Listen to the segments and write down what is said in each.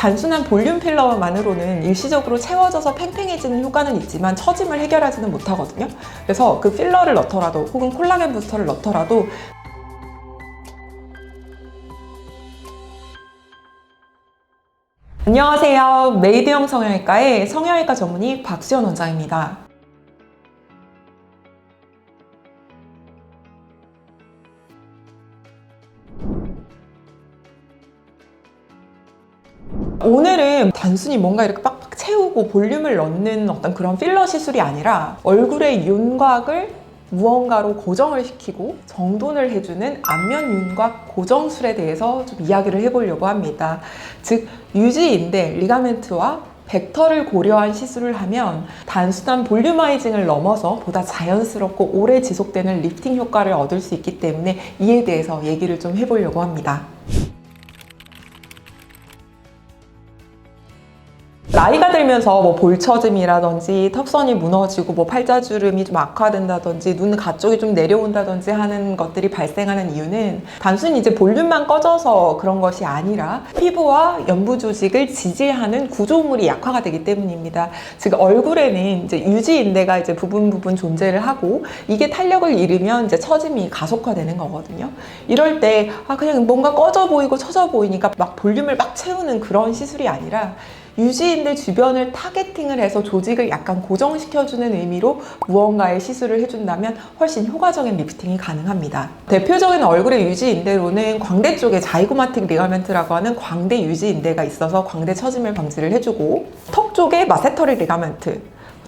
단순한 볼륨 필러만으로는 일시적으로 채워져서 팽팽해지는 효과는 있지만 처짐을 해결하지는 못하거든요. 그래서 그 필러를 넣더라도 혹은 콜라겐 부스터를 넣더라도 안녕하세요. 메이드형 성형외과의 성형외과 전문의 박수현 원장입니다. 오늘은 단순히 뭔가 이렇게 빡빡 채우고 볼륨을 넣는 어떤 그런 필러 시술이 아니라 얼굴의 윤곽을 무언가로 고정을 시키고 정돈을 해주는 안면 윤곽 고정술에 대해서 좀 이야기를 해보려고 합니다. 즉 유지인대 리가멘트와 벡터를 고려한 시술을 하면 단순한 볼륨아이징을 넘어서 보다 자연스럽고 오래 지속되는 리프팅 효과를 얻을 수 있기 때문에 이에 대해서 얘기를 좀 해보려고 합니다. 나이가 들면서 뭐 볼처짐이라든지 턱선이 무너지고 뭐 팔자주름이 좀 악화된다든지 눈 가쪽이 좀 내려온다든지 하는 것들이 발생하는 이유는 단순히 이제 볼륨만 꺼져서 그런 것이 아니라 피부와 연부 조직을 지지하는 구조물이 약화가 되기 때문입니다. 즉 얼굴에는 이제 유지인대가 이제 부분 부분 존재를 하고 이게 탄력을 잃으면 이제 처짐이 가속화되는 거거든요. 이럴 때 아 그냥 뭔가 꺼져 보이고 처져 보이니까 막 볼륨을 막 채우는 그런 시술이 아니라 유지인대 주변을 타겟팅을 해서 조직을 약간 고정시켜주는 의미로 무언가의 시술을 해준다면 훨씬 효과적인 리프팅이 가능합니다. 대표적인 얼굴의 유지인대로는 광대 쪽에 자이고마틱 리가멘트라고 하는 광대 유지인대가 있어서 광대 처짐을 방지를 해주고 턱 쪽에 마세터리 리가멘트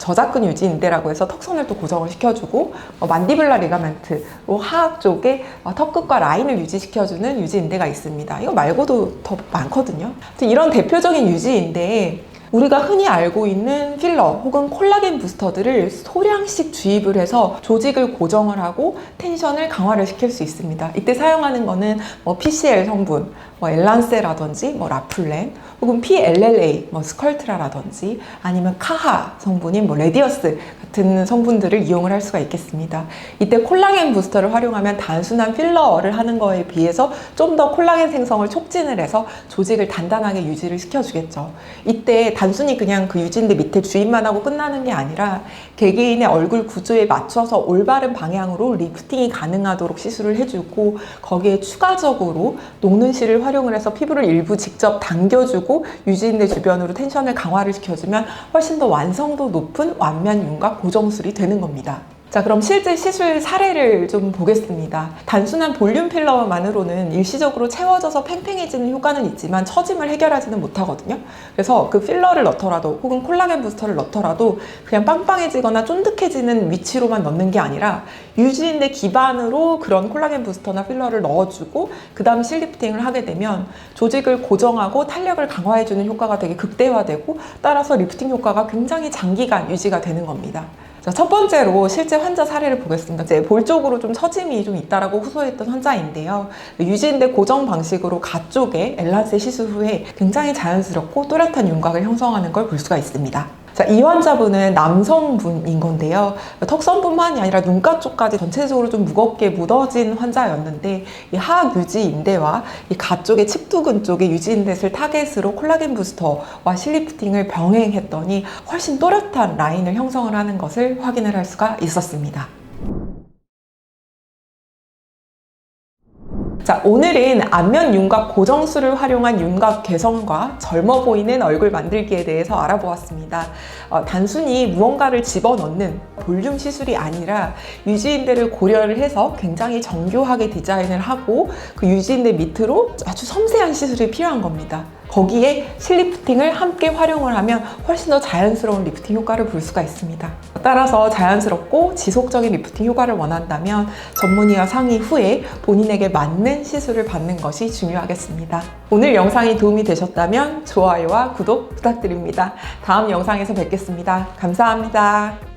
저작근 유지 인대라고 해서 턱선을 또 고정을 시켜주고 어, 만디블라 리가멘트로 하악 쪽에 어, 턱끝과 라인을 유지시켜주는 유지 인대가 있습니다. 이거 말고도 더 많거든요. 이런 대표적인 유지 인대에 우리가 흔히 알고 있는 필러 혹은 콜라겐 부스터들을 소량씩 주입을 해서 조직을 고정을 하고 텐션을 강화를 시킬 수 있습니다. 이때 사용하는 거는 뭐 PCL 성분, 뭐 엘란세라든지 뭐 라플렌 혹은 PLLA, 뭐 스컬트라라든지 아니면 카하 성분인 뭐 레디어스 같은 성분들을 이용을 할 수가 있겠습니다. 이때 콜라겐 부스터를 활용하면 단순한 필러를 하는 거에 비해서 좀 더 콜라겐 생성을 촉진을 해서 조직을 단단하게 유지를 시켜주겠죠. 이때 단순히 그냥 그 유지인대 밑에 주입만 하고 끝나는 게 아니라 개개인의 얼굴 구조에 맞춰서 올바른 방향으로 리프팅이 가능하도록 시술을 해주고 거기에 추가적으로 녹는 실을 활용을 해서 피부를 일부 직접 당겨주고 유지인대 주변으로 텐션을 강화를 시켜주면 훨씬 더 완성도 높은 완면 윤곽 고정술이 되는 겁니다. 자, 그럼 실제 시술 사례를 좀 보겠습니다. 단순한 볼륨 필러만으로는 일시적으로 채워져서 팽팽해지는 효과는 있지만 처짐을 해결하지는 못하거든요. 그래서 그 필러를 넣더라도 혹은 콜라겐 부스터를 넣더라도 그냥 빵빵해지거나 쫀득해지는 위치로만 넣는 게 아니라 유지인대 기반으로 그런 콜라겐 부스터나 필러를 넣어주고 그 다음 실리프팅을 하게 되면 조직을 고정하고 탄력을 강화해주는 효과가 되게 극대화되고 따라서 리프팅 효과가 굉장히 장기간 유지가 되는 겁니다. 자, 첫 번째로 실제 환자 사례를 보겠습니다. 이제 볼 쪽으로 좀 처짐이 좀 있다라고 호소했던 환자인데요. 유지인대 고정 방식으로 가 쪽에 엘란세 시술 후에 굉장히 자연스럽고 또렷한 윤곽을 형성하는 걸 볼 수가 있습니다. 자, 이 환자분은 남성분인 건데요. 턱선뿐만이 아니라 눈가 쪽까지 전체적으로 좀 무겁게 묻어진 환자였는데 이 하악 유지 인대와 이 가 쪽의 칩두근 쪽의 유지 인대를 타겟으로 콜라겐 부스터와 실리프팅을 병행했더니 훨씬 또렷한 라인을 형성을 하는 것을 확인을 할 수가 있었습니다. 자, 오늘은 안면 윤곽 고정술을 활용한 윤곽 개선과 젊어 보이는 얼굴 만들기에 대해서 알아보았습니다. 어, 단순히 무언가를 집어넣는 볼륨 시술이 아니라 유지인대를 고려를 해서 굉장히 정교하게 디자인을 하고 그 유지인대 밑으로 아주 섬세한 시술이 필요한 겁니다. 거기에 실리프팅을 함께 활용을 하면 훨씬 더 자연스러운 리프팅 효과를 볼 수가 있습니다. 따라서 자연스럽고 지속적인 리프팅 효과를 원한다면 전문의와 상의 후에 본인에게 맞는 시술을 받는 것이 중요하겠습니다. 오늘 영상이 도움이 되셨다면 좋아요와 구독 부탁드립니다. 다음 영상에서 뵙겠습니다. 감사합니다.